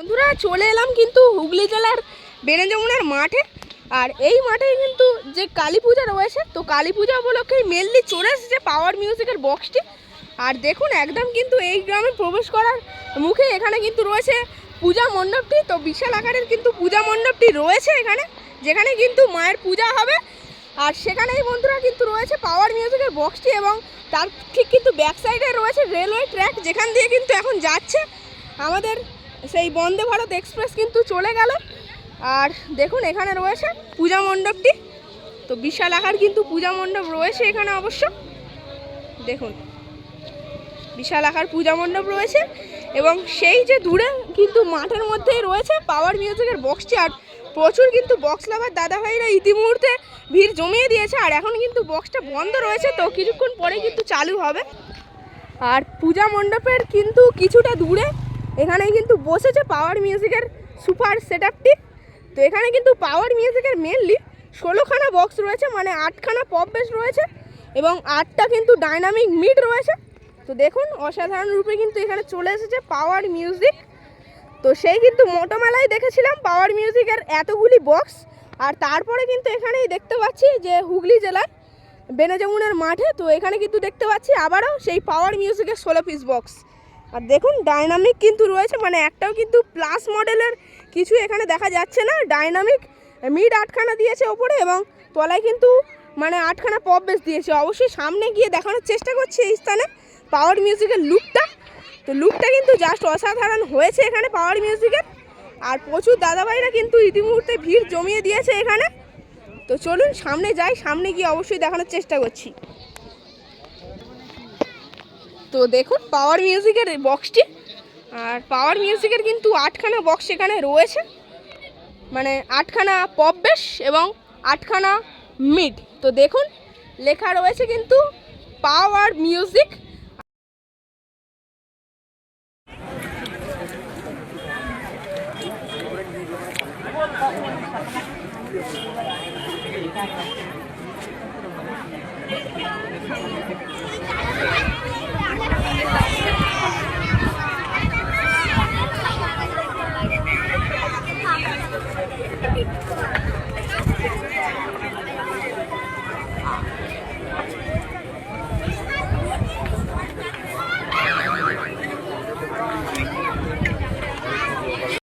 বন্ধুরা, চলে এলাম কিন্তু হুগলি জেলার বেনেজমুনার মাঠে। আর এই মাঠে কিন্তু যে কালী পূজা রয়েছে, তো কালী পূজা উপলক্ষেই মেনলি চলে এসেছে পাওয়ার মিউজিকের বক্সটি আর দেখুন, একদম কিন্তু এই গ্রামে প্রবেশ করার মুখে এখানে কিন্তু রয়েছে পূজা মণ্ডপটি। তো বিশাল আকারের কিন্তু পূজা মণ্ডপটি রয়েছে এখানে, যেখানে কিন্তু মায়ের পূজা হবে। আর সেখানেই বন্ধুরা কিন্তু রয়েছে পাওয়ার মিউজিকের বক্সটি এবং তার ঠিক কিন্তু ব্যাক সাইডে রয়েছে রেলওয়ে ট্র্যাক যেখান দিয়ে কিন্তু এখন যাচ্ছে আমাদের সেই বন্দে ভারত এক্সপ্রেস কিন্তু চলে গেল। আর দেখুন, এখানে রয়েছে পূজা মণ্ডপটি। তো বিশাল আকার কিন্তু পূজা মণ্ডপ রয়েছে এখানে অবশ্য। দেখুন, বিশাল আকার পূজা মণ্ডপ রয়েছে। এবং সেই যে দূরে কিন্তু মাঠের মধ্যেই রয়েছে পাওয়ার মিউজিকের বক্সটি আর প্রচুর কিন্তু বক্স লাভার দাদা ভাইরা ইতিমুহূর্তে ভিড় জমিয়ে দিয়েছে। আর এখন কিন্তু বক্সটা বন্ধ রয়েছে। তো কিছুক্ষণ পরে কিন্তু চালু হবে। আর পূজা মণ্ডপের কিন্তু কিছুটা দূরে এখানে কিন্তু বসেছে পাওয়ার মিউজিকের সুপার সেটআপটি তো এখানে কিন্তু পাওয়ার মিউজিকের মেনলি ষোলোখানা বক্স রয়েছে মানে আটখানা পপ বেস রয়েছে এবং আটটা কিন্তু ডাইনামিক মিড রয়েছে। তো দেখুন, অসাধারণ রূপে কিন্তু এখানে চলে এসেছে পাওয়ার মিউজিক তো সেই কিন্তু মোটোমেলায় দেখেছিলাম পাওয়ার মিউজিকের এতগুলি বক্স আর তারপরে কিন্তু এখানেই দেখতে পাচ্ছি যে হুগলি জেলার বেনাজামুনের মাঠে, তো এখানে কিন্তু দেখতে পাচ্ছি আবারও সেই পাওয়ার মিউজিকের ষোলো পিস বক্স আর দেখুন ডাইনামিক কিন্তু রয়েছে মানে একটাও কিন্তু প্লাস মডেলের কিছু এখানে দেখা যাচ্ছে না। ডাইনামিক মিড আটখানা দিয়েছে ওপরে এবং তলায় কিন্তু মানে আটখানা পপ বেস দিয়েছে। অবশ্যই সামনে গিয়ে দেখানোর চেষ্টা করছি এই স্থানে পাওয়ার মিউজিকের লুকটা তো লুকটা কিন্তু জাস্ট অসাধারণ হয়েছে এখানে পাওয়ার মিউজিকের আর প্রচুর দাদাভাইরা কিন্তু ইতিমুহূর্তে ভিড় জমিয়ে দিয়েছে এখানে। তো চলুন, সামনে যাই, সামনে গিয়ে অবশ্যই দেখানোর চেষ্টা করছি। তো দেখুন পাওয়ার মিউজিকের বক্সটি আর পাওয়ার মিউজিকের কিন্তু আটখানা বক্স এখানে রয়েছে। মানে আটখানা পপ বেস এবং আটখানা মিড তো দেখুন, লেখা রয়েছে কিন্তু পাওয়ার মিউজিক